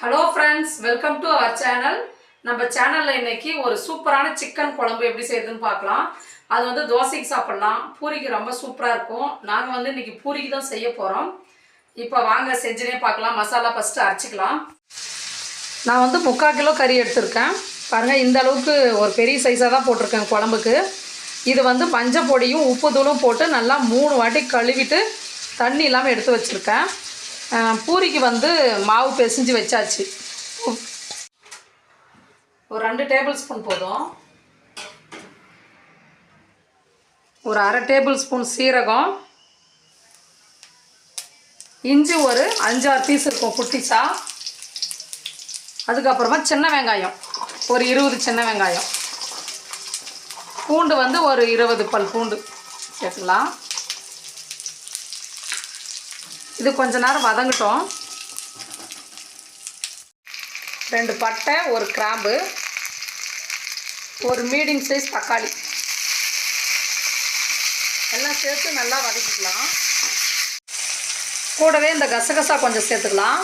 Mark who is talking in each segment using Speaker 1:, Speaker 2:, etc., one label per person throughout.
Speaker 1: Hello friends welcome to our channel நம்ம சேனலில் இன்னைக்கு ஒரு சூப்பரான சிக்கன் குழம்பு எப்படி செய்யுதுன்னு பார்க்கலாம். அது வந்து தோசைக்கு சாப்பிட்லாம். பூரிக்கு ரொம்ப சூப்பராக இருக்கும். நாங்கள் வந்து இன்னைக்கு பூரிக்கு தான் செய்ய போகிறோம் இப்போ வாங்க செஞ்சுனே பார்க்கலாம். மசாலா ஃபஸ்ட்டு அரைச்சிக்கலாம். நான் வந்து முக்கால் கிலோ கறி எடுத்திருக்கேன். பாருங்கள் இந்த அளவுக்கு ஒரு பெரிய சைஸாக தான் போட்டிருக்கேன் குழம்புக்கு. இது வந்து மஞ்சள் பொடியும் உப்பு தூளும் போட்டு நல்லா மூணு வாட்டி கழுவிட்டு தண்ணி இல்லாமல் எடுத்து வச்சுருக்கேன். பூரிக்கு வந்து மாவு பிசைஞ்சு வச்சாச்சு. ஒரு ரெண்டு டேபிள் ஸ்பூன் போதும். ஒரு அரை டேபிள் ஸ்பூன் சீரகம். இஞ்சி ஒரு அஞ்சாறு பீஸ் இருக்கும் குட்டிச்சா அதுக்கப்புறமா சின்ன வெங்காயம். ஒரு இருபது சின்ன வெங்காயம். பூண்டு வந்து ஒரு இருபது பல் பூண்டு. சேர்த்துக்கலாம் இது கொஞ்ச நேரம் வதங்கட்டும். ரெண்டு பட்டை ஒரு கிராம்பு ஒரு மீடியம் சைஸ் தக்காளி. எல்லாம் சேர்த்து நல்லா வதக்கிக்கலாம். கூடவே இந்த கசகசா கொஞ்சம் சேர்த்துக்கலாம்.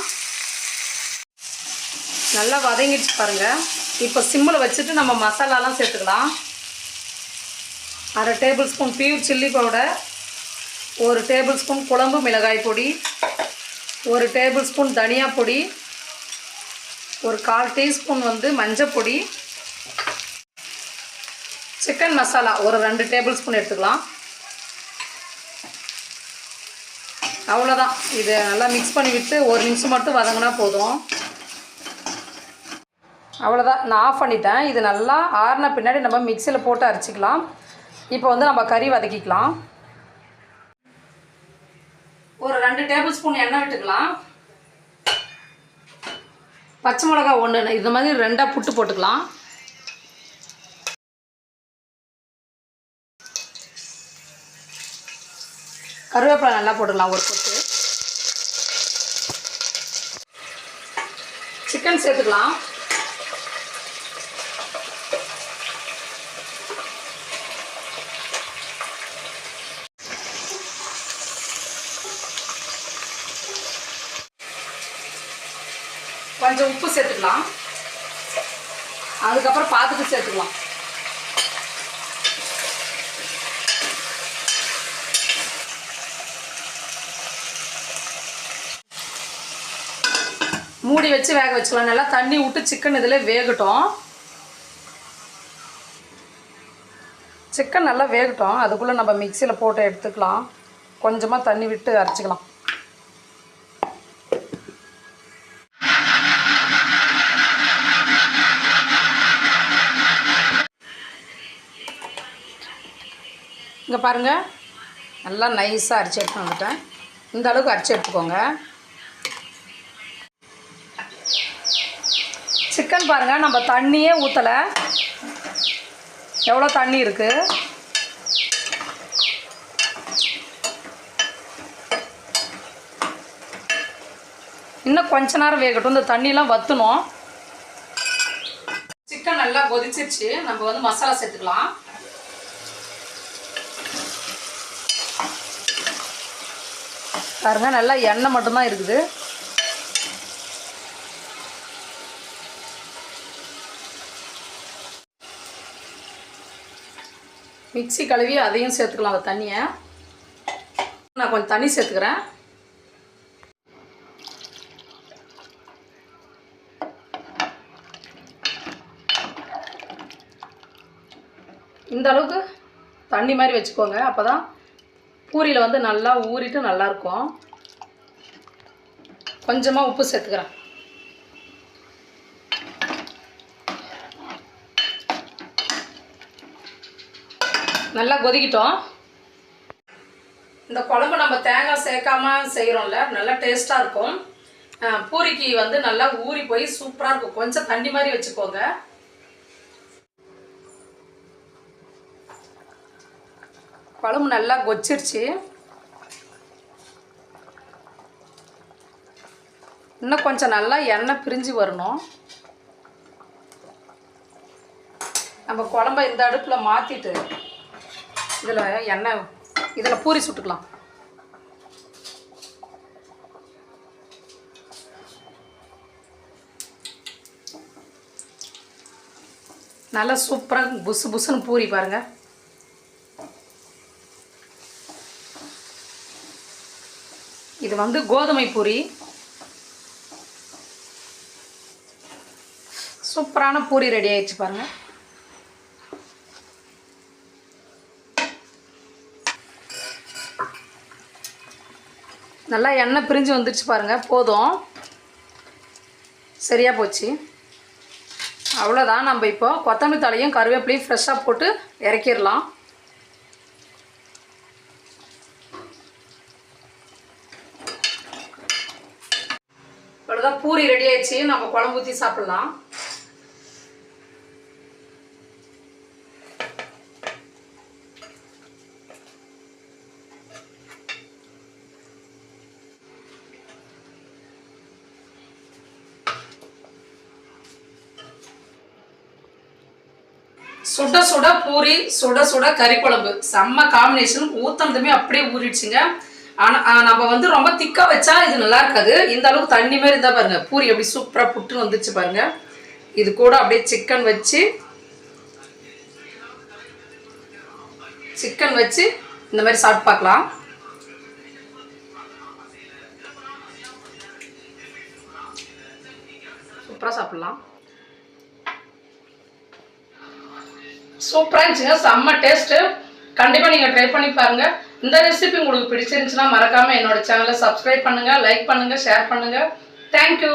Speaker 1: நல்லா வதங்கிடுச்சு பாருங்கள் இப்போ சிம்மில் வச்சுட்டு நம்ம மசாலாலாம் சேர்த்துக்கலாம். அரை tablespoon pure chilli powder ஒரு டேபிள் ஸ்பூன் குழம்பு மிளகாய் பொடி ஒரு டேபிள் ஸ்பூன் தனியா பொடி ஒரு கால் டீஸ்பூன் வந்து மஞ்சள் பொடி சிக்கன் மசாலா ஒரு ரெண்டு டேபிள் ஸ்பூன் எடுத்துக்கலாம். அவ்வளோதான் இது நல்லா மிக்ஸ் பண்ணி விட்டு ஒரு நிமிஷம் மட்டும் வதங்கினா போதும். அவ்வளோதான் நான் ஆஃப் பண்ணிட்டேன். இது நல்லா ஆறின பின்னாடி நம்ம மிக்சியில் போட்டு அரைச்சிக்கலாம். இப்போ வந்து நம்ம கறி வதக்கிக்கலாம். ஒரு ரெண்டு டேபிள் ஸ்பூன் எண்ணெய் விட்டுக்கலாம். பச்சை மிளகா ஒன்று இது மாதிரி ரெண்டாக புட்டு போட்டுக்கலாம். கருவேப்பிலை நல்லா போட்டுக்கலாம் ஒரு கொத்து. சிக்கன் சேர்த்துக்கலாம். கொஞ்சம் உப்பு சேர்த்துக்கலாம். அதுக்கப்புறம் பார்த்துட்டு சேர்த்துக்கலாம். மூடி வச்சு வேக வச்சுக்கலாம். நல்லா தண்ணி விட்டு சிக்கன் இதில் வேகட்டும். சிக்கன் நல்லா வேகட்டும். அதுக்குள்ளே நம்ம மிக்சியில் போட்டு எடுத்துக்கலாம். கொஞ்சமாக தண்ணி விட்டு அரைச்சிக்கலாம். இங்கே பாருங்கள் நல்லா நைஸாக அரைச்சி எடுத்து வந்துட்டேன். இந்த அளவுக்கு அரைச்சி எடுத்துக்கோங்க. சிக்கன் பாருங்கள் நம்ம தண்ணியே ஊற்றலை எவ்வளோ தண்ணி இருக்குது இன்னும் கொஞ்ச நேரம் வேகட்டும் இந்த தண்ணியெலாம் வற்றணும் சிக்கன் நல்லா கொதிச்சிருச்சு. நம்ம வந்து மசாலா சேர்த்துக்கலாம். பாருங்க நல்லா எண்ணெய் மட்டும்தான் இருக்குது. மிக்ஸி கழுவி அதையும் சேர்த்துக்கலாம் அந்த தண்ணியை. நான் கொஞ்சம் தண்ணி சேர்த்துக்கிறேன். இந்த அளவுக்கு தண்ணி மாதிரி வச்சுக்கோங்க அப்போ தான் பூரியில் வந்து நல்லா ஊறிட்டு நல்லாயிருக்கும் கொஞ்சமாக உப்பு சேர்த்துக்கிறேன். நல்லா கொதிக்கிட்டோம். இந்த குழம்பு நம்ம தேங்காய் சேர்க்காம செய்கிறோம்ல நல்லா டேஸ்ட்டாக இருக்கும். பூரிக்கு வந்து நல்லா ஊறி போய் சூப்பராக இருக்கும். கொஞ்சம் தண்ணி மாதிரி வச்சுக்கோங்க. குழம்பு நல்லா கொச்சிருச்சு. இன்னும் கொஞ்சம் நல்லா எண்ணெய் பிரிஞ்சு வரணும். நம்ம குழம்ப இந்த அடுப்பில் மாற்றிட்டு இதில் எண்ணெய் இதில் பூரி சுட்டுக்கலாம். நல்லா சூப்பராக புசு புசுன்னு பூரி பாருங்கள் இது வந்து கோதுமை பூரி. சூப்பரான பூரி ரெடி ஆயிடுச்சு பாருங்க. நல்லா எண்ணெய் பிரிஞ்சு வந்துடுச்சு பாருங்க போதும். சரியா போச்சு. அவ்வளோதான் நம்ம இப்போ கொத்தமல்லி தலையும் கருவேப்பிலையும் ஃப்ரெஷ்ஷாக போட்டு இறக்கிடலாம். அவ்வளோதான் பூரி ரெடி ஆயிடுச்சு. நம்ம குழம்பு ஊற்றி சாப்பிட்லாம். சுட சுட பூரி சுட சுட கறி குழம்பு. செம்ம காம்பினேஷன் ஊத்தனதுமே அப்படியே ஊறிடுச்சுங்க. ஆனால் நம்ம வந்து ரொம்ப திக்கா வச்சா இது நல்லா இருக்காது. இந்த அளவுக்கு தண்ணி மாதிரி இருந்தால் பாருங்க பூரி அப்படி சூப்பராக புட்டுன்னு வந்துச்சு பாருங்க. இது கூட அப்படியே சிக்கன் வச்சு சிக்கன் வச்சு இந்த மாதிரி சாப்பிட்டு பார்க்கலாம். சூப்பராக சாப்பிட்லாம். சூப்பராக இருந்துச்சுங்க செம்ம டேஸ்ட்டு கண்டிப்பாக நீங்கள் ட்ரை பண்ணி பாருங்கள் இந்த ரெசிபி உங்களுக்கு பிடிச்சிருந்துச்சுன்னா மறக்காமல் என்னோட சேனலை சப்ஸ்கிரைப் பண்ணுங்கள் லைக் பண்ணுங்கள் ஷேர் பண்ணுங்கள் தேங்க்யூ